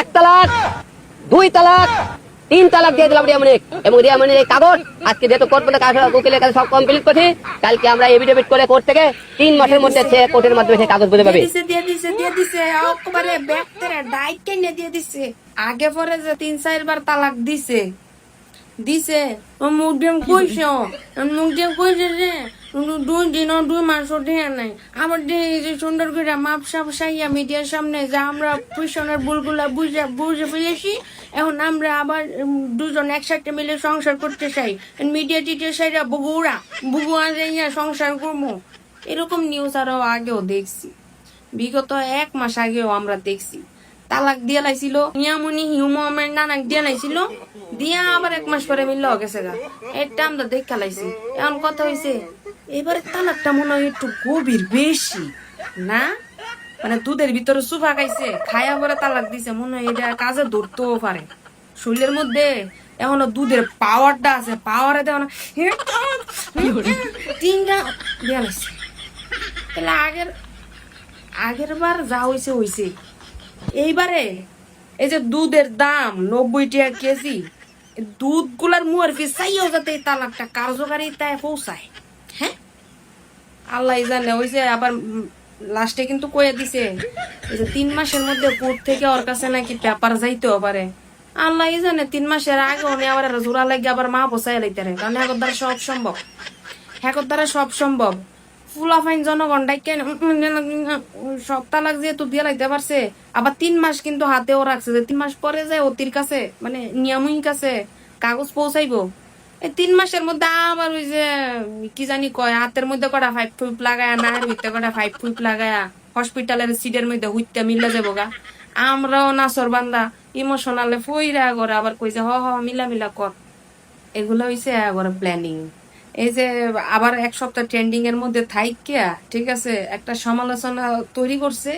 এক তালাক, দুই তালাক, তিন তালাক দিয়ে দিলাম রিয়ামনিক এবং রিয়ামনির এই কাগজ, আজকে যেহেতু কোর্ট কাজ উকিলের কাছে সব কমপ্লিট করছি। কালকে আমরা এভিডেভিট করে কোর্ট থেকে তিন মাসের মধ্যে সে কোর্টের মাধ্যমে সে কাগজ বুঝে পাবে। দিয়ে দিছে দিয়ে দিছে একবারে ব্যাগটারে ডাইট কেনে দিয়ে দিছে। আগে পরে যে তিন, চারবার তালাক দিছে। দিছে মুখ দিয়ে কইছ মুখ দিয়ে কইছে যে দুই দিন ও দুই মাস ও দিয়ে নাই। আমার দিয়ে যে সুন্দর করে মাপ সাপ সাইয়া মিডিয়ার সামনে যে আমরা পিছনের ভুলগুলা বুঝে বুঝে ফেলেছি, এখন আমরা আবার দুজন একসাথে মিলে সংসার করতে চাই। মিডিয়া টিটিয়া সাইরা বুগুরা বুগুয়া যাইয়া সংসার করব এরকম নিউজ আরও আগেও দেখছি। বিগত এক মাস আগেও আমরা দেখছি। তালাক দিয়ে লাইছিল, নিয়ামনি হিউমের নানাক দিয়ে লাইছিল, দিয়া আবার এক মাস পরে মিলল গেছে গা। এটা আমরা দেখা লাইছি। এখন কথা হইছে এবারে তালাকটা মনে হয় একটু গভীর, বেশি। না? মানে দুধের ভিতরে সুফা খাইছে, খায়া পরে তালাক দিছে, মনে হয় এটা কাজে ধরতেও পারে। শরীরের মধ্যে এখনও দুধের পাওয়ারটা আছে পাওয়ারে তিনটা তাহলে আগের আগের বার যা হয়েছে হয়েছে এইবারে এই যে দুধের দাম নব্বই টাকা কেজি দুধগুলার মুয়ার পিছাইও যাতে তালাকটা কার্যকারী তাই পৌঁছায়। আল্লাহ জানে হয়েছে আবার লাস্টে কিন্তু কয়ে দিছে যে তিন মাসের মধ্যে কোর্ট থেকে ওর কাছে নাকি পেপার যাইতেও পারে। আল্লাহ জানে, তিন মাসের আগে উনি আবার জোড়া লাগে আবার মা বসাই লাইতে কারণ এখন দ্বারা সব সম্ভব। হ্যাকর দ্বারা সব সম্ভব। ফুলাফাইন জনগণ ডাইকেন সব তালাক যেহেতু দিয়ে লাইতে পারছে। আবার তিন মাস কিন্তু হাতেও রাখছে যে তিন মাস পরে যায় অতির কাছে মানে নিয়ামুই কাছে কাগজ পৌঁছাইবো। এই তিন মাসের মধ্যে আবার ওই যে, কি জানি কয়, হাতের মধ্যে কটা ফাইভ ফুইপ লাগায়া নাহের ভিতরে কটা ফাইভ ফুইপ লাগায়া হসপিটালের সিটের মধ্যে হুইতে মিলে যাব গা। আমরাও নাচর বান্দা ইমোশনালে ফইরা করে আবার কই যে, হ হ মিলা মিলা কর। এগুলো হইছে একবার প্ল্যানিং এই যে আবার এক সপ্তাহ ট্রেন্ডিং এর মধ্যে থাইকিয়া ঠিক আছে? একটা সমালোচনা তৈরি করছে,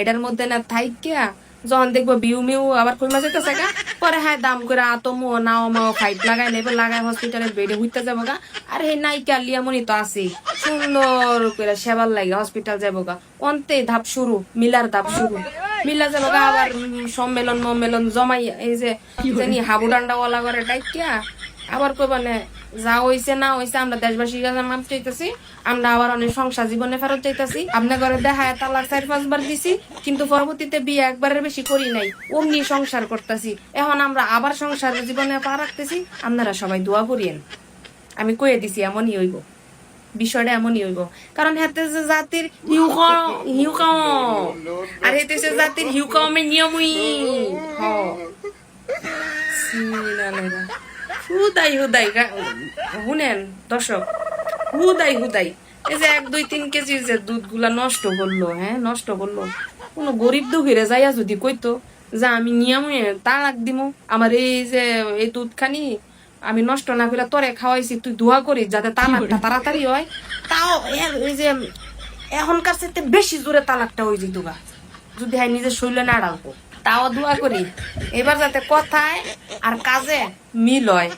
এটার মধ্যে না থাইকিয়া যখন দেখব বিউ মিউ আবার কই মাঝে তো গা পরে হ্যাঁ দাম করে আতমো নাও মাও ফাইট লাগাই নেবে লাগাই হসপিটালের বেডে হইতে যাব গা। আর হে নাইকা লিয়ামনি তো আছে সুন্দর করে সেবার লাগে হসপিটাল যাব গা। অন্তে ধাপ শুরু মিলার ধাপ শুরু। মিলা যাব গা আবার সম্মেলন মম্মেলন জমাই এই যে জানি হাবু ডান্ডা ওয়ালা করে ডাইকিয়া আবার কই মানে যা হইছে না হইছে আমরা দেশবাসীর কাছে মাপ চাইতেছি আমরা আবার অনেক সংসার জীবনে ফেরত চাইতেছি। আপনার ঘরে দেখায় তালাক চার পাঁচবার দিছি কিন্তু পরবর্তীতে বিয়ে একবারের বেশি করি নাই। অমনি সংসার করতেছি। এখন আমরা আবার সংসার জীবনে পা রাখতেছি আপনারা সবাই দোয়া করিয়েন। আমি কয়ে দিছি এমনই হইব। বিষয়টা এমনই হইব। কারণ হাতে যে জাতির হিউ হিউ আর হেতে জাতির হিউ কমের নিয়মই। হ হুদাই হুদাই শুনেন দর্শক হুদাই হুদাই। এই যে এক দুই তিন কেজি যে দুধগুলা নষ্ট করল হ্যাঁ নষ্ট করল কোনো গরিব দুঃখীরে যাইয়া যদি কইতো যে আমি নিয়মে তালাক দিমু আমার এই যে এই দুধ খানি আমি নষ্ট না করে তোরে খাওয়াইছি তুই দোয়া করিস যাতে তালাকটা তাড়াতাড়ি হয়। তাও এই যে এখনকার সাথে বেশি জোরে তালাকটা হয়ে যেত যদি হ্যাঁ নিজের শরীরে না ডালতো তাও দোয়া করি। এবার যাতে কথায় আর কাজে মিল হয়।